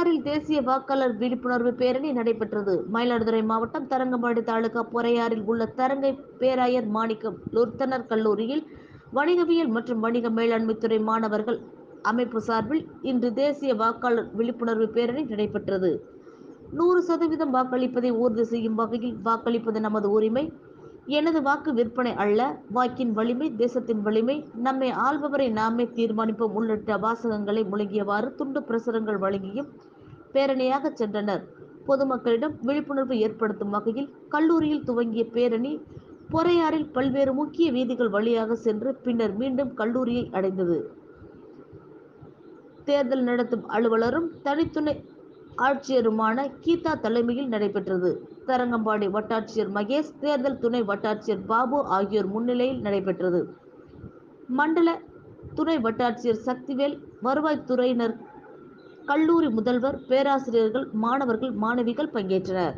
பொறையாறில் தேசிய வாக்காளர் விழிப்புணர்வு பேரணி நடைபெற்றது. மயிலாடுதுறை மாவட்டம் தரங்கம்பாடி தாலுகா பொறையாறில் உள்ள தரங்கை பேராயர் மாணிக்கம் லுர்த்தனர் கல்லூரியில் வணிகவியல் மற்றும் வணிக மேலாண்மைத்துறை மாணவர்கள் அமைப்பு சார்பில் இன்று தேசிய வாக்காளர் விழிப்புணர்வு பேரணி நடைபெற்றது. நூறு சதவீதம் வாக்களிப்பதை உறுதி செய்யும் வகையில் வாக்களிப்பது நமது உரிமை. எனது வாக்கு விற்பனை அல்ல. வாக்கின் வலிமை தேசத்தின் வலிமை நம்மை ஆள்பவரை நாமே தீர்மானிப்போம். உள்ளிட்ட வாசகங்களை முழங்கியவாறு துண்டு பிரசுரங்கள் வழங்கியும் பேரணியாக சென்றனர். பொதுமக்களிடம் விழிப்புணர்வு ஏற்படுத்தும் வகையில் கல்லூரியில் துவங்கிய பேரணி பொறையாறில் பல்வேறு முக்கிய வீதிகள் வழியாக சென்று பின்னர் மீண்டும் கல்லூரியை அடைந்தது. தேர்தல் நடத்தும் அலுவலரும் தனித்துணை ஆட்சியருமான கீதா தலைமையில் நடைபெற்றது. தரங்கம்பாடி வட்டாட்சியர் மகேஷ் தேர்தல் துணை வட்டாட்சியர் பாபு ஆகியோர் முன்னிலையில் நடைபெற்றது. மண்டல துணை வட்டாட்சியர் சக்திவேல் வருவாய்த்துறையினர் கல்லூரி முதல்வர் பேராசிரியர்கள் மாணவர்கள் மாணவிகள் பங்கேற்றனர்.